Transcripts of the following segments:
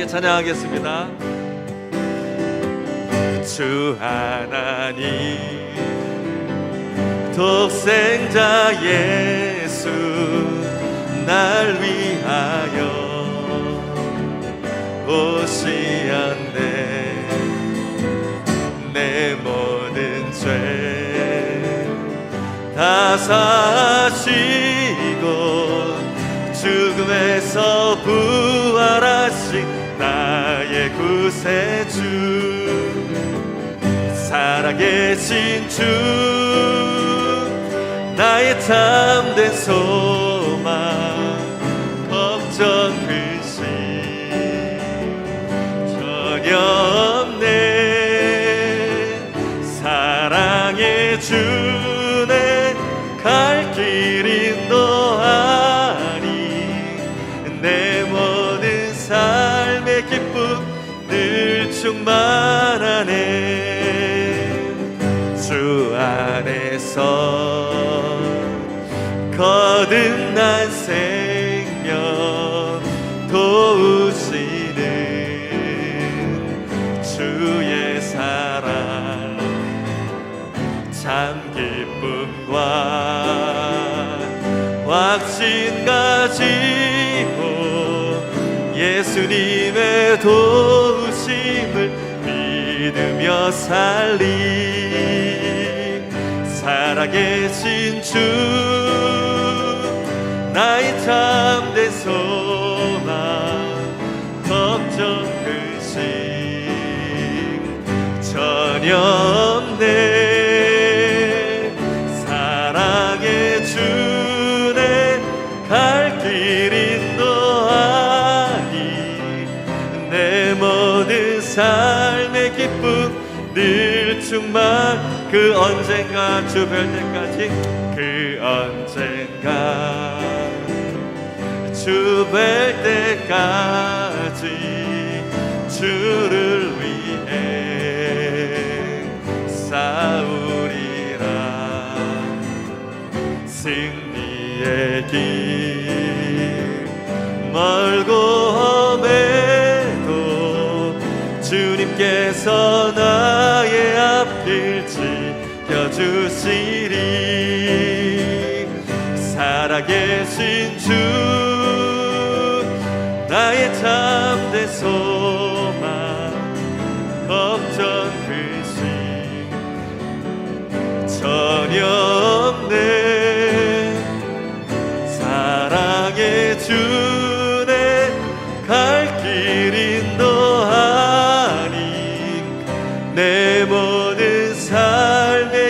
함께 찬양하겠습니다. 주 하나님 독생자 예수 날 위하여 오시었네 내 모든 죄 다 사시고 죽음에서 부활하신 나의 구세주 살아계신 주 나의 참된 소망 걱정 근심 전혀 없네. 사랑의 주내 갈 충만하네. 주 안에서 거듭난 생명 도우시는 주의 사랑. 참 기쁨과 확신 가지고 예수님의 도 우심을 믿으며 살리. 살아계신 주 나의 참된 소망 걱정 근심 내 모든 삶의 기쁨 늘 충만 그 언젠가 주별 때까지 그 언젠가 주뵐 때까지 주를 위해 싸우리라. 승리의 길 멀고 주님께서 나의 앞길 지켜주시리. 살아계신 주 나의 참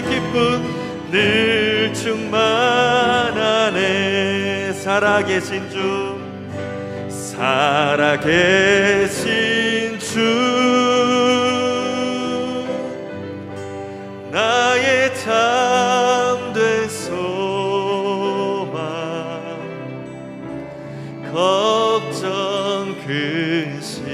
기쁨 늘 충만하네 살아계신 주 살아계신 주. 나의 참된 소망 걱정 근심